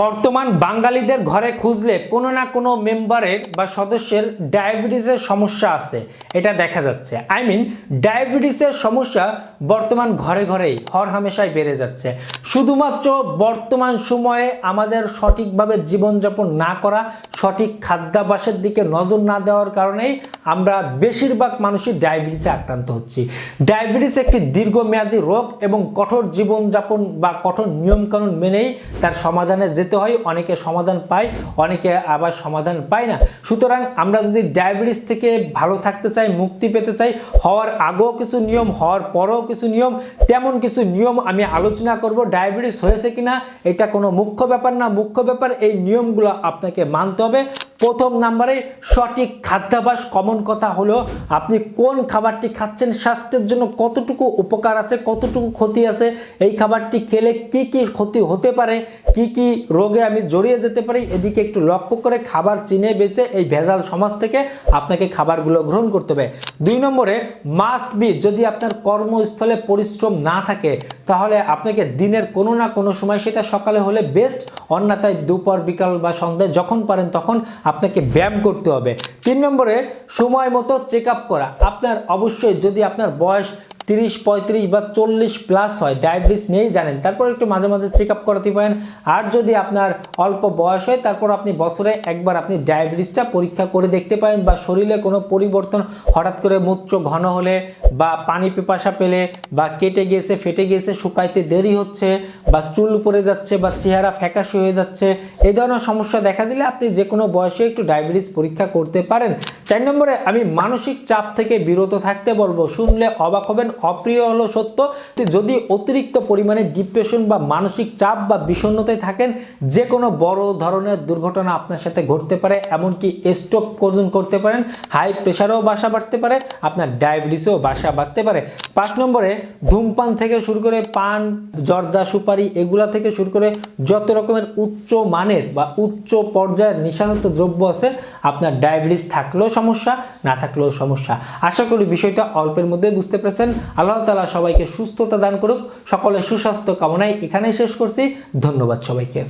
বর্তমান বাঙালিদের ঘরে খুঁজলে কোনো না কোনো মেম্বারের বা সদস্যের ডায়াবেটিসের সমস্যা আছে। এটা দেখা যাচ্ছে। আই মিন, ডায়াবেটিসের সমস্যা বর্তমান ঘরে ঘরেই হর হামেশাই বেড়ে যাচ্ছে। শুধুমাত্র বর্তমান সময়ে আমাদের সঠিকভাবে জীবনযাপন না করা, সঠিক খাদ্যাভ্যাসের দিকে নজর না দেওয়ার কারণেই আমরা বেশিরভাগ মানুষই ডায়াবেটিসে আক্রান্ত হচ্ছি। ডায়াবেটিস একটি দীর্ঘমেয়াদী রোগ এবং কঠোর জীবনযাপন বা কঠোর নিয়মকানুন মেনেই তার সমাধানে যেতে হয়। অনেকে সমাধান পায়, অনেকে আবার সমাধান পায় না। সুতরাং আমরা যদি ডায়াবেটিস থেকে ভালো থাকতে চাই, মুক্তি পেতে চাই, হওয়ার আগেও কিছু নিয়ম, হওয়ার পরেও কিছু নিয়ম, তেমন কিছু নিয়ম আমি আলোচনা করব। ডায়াবেটিস হয়েছে কিনা, এটা কোনো মুখ্য ব্যাপার না। মুখ্য ব্যাপার, এই নিয়মগুলো আপনাকে মানতে হবে। প্রথম নাম্বারে সঠিক খাদ্যাভ্যাস কমন কথা হলো আপনি কোন খাবারটি খাচ্ছেন, স্বাস্থ্যের জন্য কতটুকু উপকার আছে, কতটুকু ক্ষতি আছে, এই খাবারটি খেলে কি কি ক্ষতি হতে পারে, কি কি রোগে আমি জড়িয়ে যেতে পারি, এদিকে একটু লক্ষ্য করে খাবার চিনে বেছে এই ভেজাল সমাজ থেকে আপনাকে খাবারগুলো গ্রহণ করতে হবে। দুই নম্বরে মাস্ট বি যদি আপনার কর্মস্থলে পরিশ্রম না থাকে, তাহলে আপনাকে দিনের কোনো না কোনো সময় সেটা সকালে হলে বেস্ট অন্যথায় দুপুর, বিকাল বা সন্ধ্যায় যখন পারেন তখন আপনাকে ব্যায়াম করতে হবে। তিন নম্বরে, সময় মতো চেক আপ করা। আপনার অবশ্যই যদি আপনার বয়স তিরিশ, পঁয়ত্রিশ বা চল্লিশ প্লাস হয় ডায়াবেটিস নেই জানেন। তারপর একটু মাঝে মাঝে চেক আপ করাতে পারেন। আর যদি আপনার অল্প বয়স হয়, তারপর আপনি বছরে একবার আপনি ডায়াবেটিসটা পরীক্ষা করে দেখতে পারেন বা শরীরে কোনো পরিবর্তন হঠাৎ করে মূত্র ঘন হলে বা পানি পিপাসা পেলে বা কেটে গিয়েছে ফেটে গিয়েছে শুকাইতে দেরি হচ্ছে বা চুল পড়ে যাচ্ছে বা চেহারা ফ্যাকাশে হয়ে যাচ্ছে এই ধরনের সমস্যা দেখা দিলে আপনি যে কোনো বয়সে একটু ডায়াবেটিস পরীক্ষা করতে পারেন। চার নম্বরে, আমি মানসিক চাপ থেকে বিরত থাকতে বলব। শুনলে অবাক হবেন অপ্রিয় হলো সত্য। যে যদি অতিরিক্ত পরিমাণে ডিপ্রেশন বা মানসিক চাপ বা বিষণ্ণতায় থাকেন যে কোনো বড় ধরনের দুর্ঘটনা আপনার সাথে ঘটতে পারে, এমনকি স্ট্রোক পর্যন্ত করতে পারেন হাই প্রেশারও বাসা বাড়তে পারে, আপনার ডায়াবেটিসও বাসা বাড়তে পারে। পাঁচ নম্বরে, ধূমপান থেকে শুরু করে পান, জর্দা, সুপারি এগুলা থেকে শুরু করে যত রকমের উচ্চ মানের বা উচ্চ পর্যায়ের নিশাযুক্ত দ্রব্য আছে, আপনার ডায়াবেটিস থাকলেও সমস্যা, না থাকলেও সমস্যা। আশা করি বিষয়টা অল্পের মধ্যে বুঝতে পেরেছেন। আল্লাহ তালা সবাইকে সুস্থতা দান করুক সকলে সুস্বাস্থ্য কামনায় এখানেই শেষ করছি। ধন্যবাদ সবাইকে।